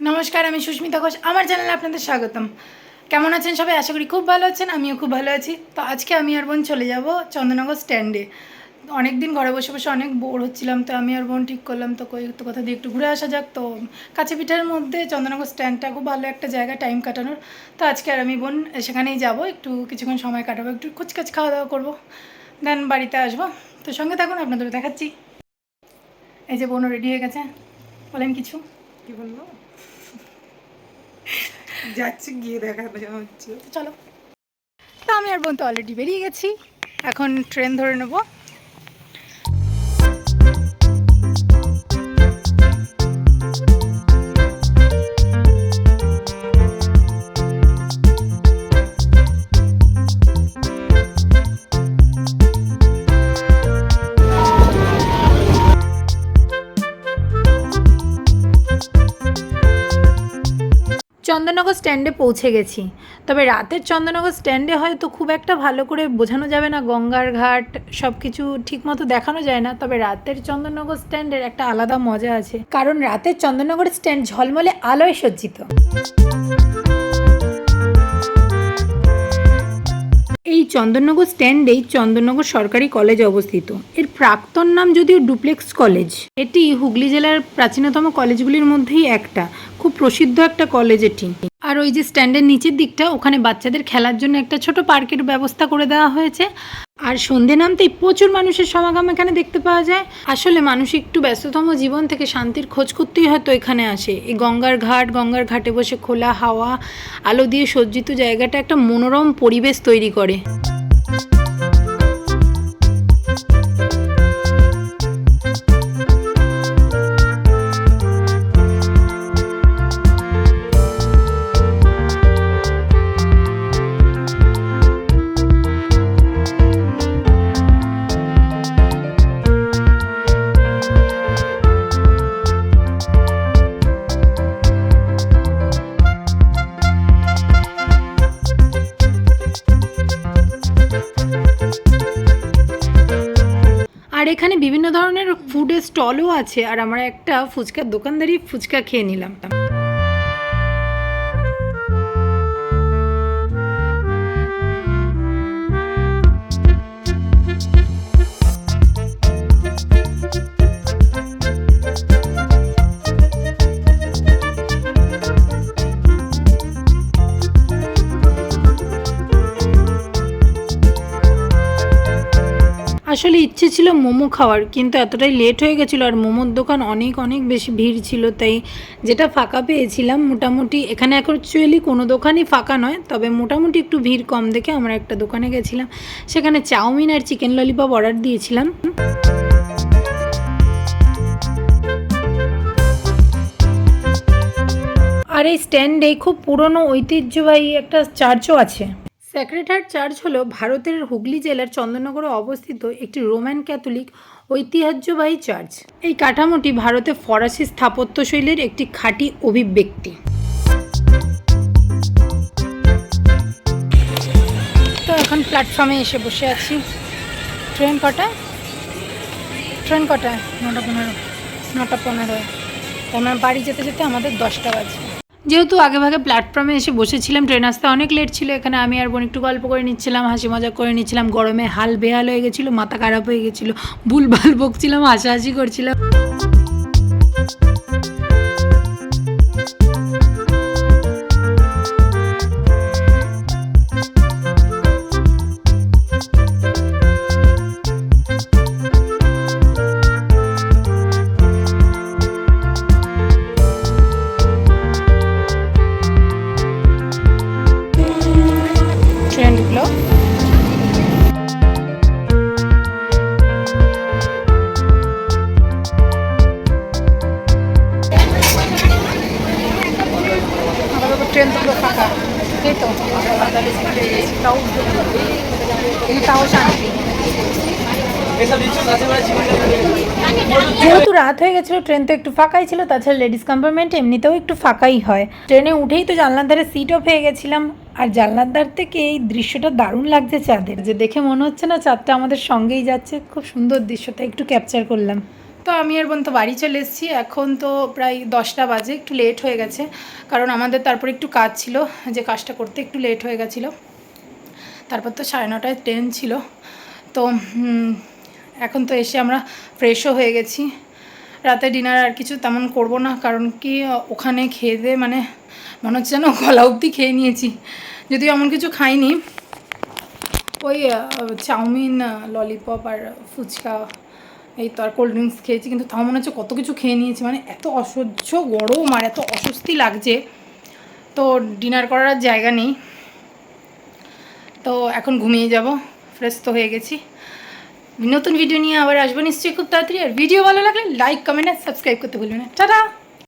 নমস্কার, আমি সুস্মিতা ঘোষ। আমার চ্যানেলে আপনাদের স্বাগতম। কেমন আছেন সবাই? আশা করি খুব ভালো আছেন, আমিও খুব ভালো আছি। তো আজকে আমি আর বোন চলে যাব চন্দ্রনগর স্ট্যান্ডে অনেক দিন ঘরে বসে বসে অনেক বোর হচ্ছিলাম, তো আমি আর বোন ঠিক করলাম, তো কই তো কোথা দিয়ে একটু ঘুরে আসা যাক। তো কাছে পিঠার মধ্যে চন্দ্রনগর স্ট্যান্ডটা খুব ভালো একটা জায়গা টাইম কাটানোর। তো আজকে আর আমি বোন সেখানেই যাব, একটু কিছুক্ষণ সময় কাটাবো, একটু কুচকাচ খাওয়া দাওয়া করব। দেন বাড়িতে আসব। তো সঙ্গে থাকুন, আপনাদের দেখাচ্ছি। এই যে বোনও রেডি হয়ে গেছে। বলেন কিছু। কি বলব যাচ্ছি, গিয়ে দেখা হচ্ছে। চলো। তো আমি আর বোন তো অলরেডি বেরিয়ে গেছি। এখন ট্রেন ধরে নেব। চন্দননগর স্ট্যান্ডে পৌঁছে গেছি। তবে রাতের চন্দননগর স্ট্যান্ডে হয়তো খুব একটা ভালো করে বোঝানো যাবে না, গঙ্গার ঘাট সব কিছু ঠিকমতো দেখানো যায় না, তবে রাতের চন্দননগর স্ট্যান্ডের একটা আলাদা মজা আছে। কারণ রাতের চন্দননগর স্ট্যান্ড ঝলমলে আলোয় সজ্জিত। এই চন্দননগর স্ট্যান্ডেই চন্দননগর সরকারি কলেজ অবস্থিত। এর প্রাক্তন নাম যদিও ডুপ্লেক্স কলেজ এটি হুগলি জেলার প্রাচীনতম কলেজগুলির মধ্যেই একটা। খুব প্রসিদ্ধ একটা কলেজ এটি আর ওই যে স্ট্যান্ডের নিচের দিকটা, ওখানে বাচ্চাদের খেলার জন্য একটা ছোট পার্কের ব্যবস্থা করে দেওয়া হয়েছে। আর সন্ধে নামতেই প্রচুর মানুষের সমাগম এখানে দেখতে পাওয়া যায়। আসলে মানুষ একটু ব্যস্ততম জীবন থেকে শান্তির খোঁজ করতেই হয়তো এখানে আসে। এই গঙ্গার ঘাট, গঙ্গার ঘাটে বসে খোলা হাওয়া, আলো দিয়ে সজ্জিত জায়গাটা একটা মনোরম পরিবেশ তৈরি করে। স্টলও আছে আর আমরা একটা ফুচকার দোকানদারি ফুচকা খেয়ে নিলাম। আসলে ইচ্ছে ছিল মোমো খাওয়ার, কিন্তু এতটাই লেট হয়ে গেছিল আর মোমোর দোকান অনেক অনেক বেশি ভিড় ছিল, তাই যেটা ফাঁকা পেয়েছিলাম মোটামুটি। এখানে অ্যাকচুয়ালি কোনো দোকানই ফাঁকা নয়, তবে মোটামুটি একটু ভিড় কম দেখে আমরা একটা দোকানে গেছিলাম। সেখানে চাউমিন আর চিকেন ললিপপ অর্ডার দিয়েছিলাম। আর এই স্ট্যান্ডে খুব পুরনো ঐতিহ্যবাহী একটা চার্চও আছে। স্যাক্রেড হার্ট চার্চ হলো ভারতের হুগলি জেলার চন্দননগরে অবস্থিত একটি রোমান ক্যাথলিক ঐতিহ্যবাহী চার্চ। এই কাঠামোটি ভারতে ফরাসি স্থাপত্য শৈলীর একটি খাঁটি অভিব্যক্তি। তো এখন প্ল্যাটফর্মে এসে বসে আছি। ট্রেন কটা? ট্রেন কটা? নটা পনেরো, নটা পনেরোয়। আমার বাড়ি যেতে যেতে আমাদের দশটা বাজে। যেহেতু আগেভাগে প্ল্যাটফর্মে এসে বসেছিলাম ট্রেন আসতে অনেক লেট ছিল, এখানে আমি আর বোন একটু গল্প করে নিচ্ছিলাম হাসি মজা করে নিচ্ছিলাম, গরমে হাল বেহাল হয়ে গেছিল, মাথা খারাপ হয়ে গেছিল, ভুলভাল বকছিলাম, হাসাহাসি করছিলাম। যেহেতু রাত হয়ে গেছিল ট্রেন তো একটু ফাঁকাই ছিল, তাছাড়া লেডিস কম্পার্টমেন্ট এমনিতেও একটু ফাঁকাই হয়। ট্রেনে উঠেই তো জানলার ধারে সিটও পেয়ে গেছিলাম। আর জানলার ধার থেকে এই দৃশ্যটা দারুণ লাগছে চাঁদের। যে দেখে মনে হচ্ছে না চাঁদটা আমাদের সঙ্গেই যাচ্ছে। খুব সুন্দর দৃশ্যটা, একটু ক্যাপচার করলাম। তো আমি আর বোন তো বাড়ি চলে এসেছি। এখন তো প্রায় দশটা বাজে, একটু লেট হয়ে গেছে। কারণ আমাদের তারপর একটু কাজ ছিল, যে কাজটা করতে একটু লেট হয়ে গেছিল। তারপর তো সাড়ে নটায় ট্রেন ছিল। তো এখন তো এসে আমরা ফ্রেশও হয়ে গেছি। রাতে ডিনার আর কিছু তেমন করব না, কারণ কি, ওখানে খেয়ে দিয়ে মানে মনে হচ্ছে যেন গলা অবধি খেয়ে নিয়েছি। যদিও এমন কিছু খাইনি। ওই চাউমিন ললিপপ আর ফুচকা এই তো আর কোল্ড ড্রিঙ্কস খেয়েছি, কিন্তু তাও মনে হচ্ছে কত কিছু খেয়ে নিয়েছি। মানে এত অসহ্য গরম আর এত অস্বস্তি লাগছে। তো ডিনার করার জায়গা নেই। তো এখন ঘুমিয়ে যাব ফ্রেশ তো হয়ে গেছি। নতুন ভিডিও নিয়ে আবার আসব নিশ্চয়ই খুব তাড়াতাড়ি। আর ভিডিও ভালো লাগলে লাইক কমেন্ট আর সাবস্ক্রাইব করতে ভুলবে না। টাটা!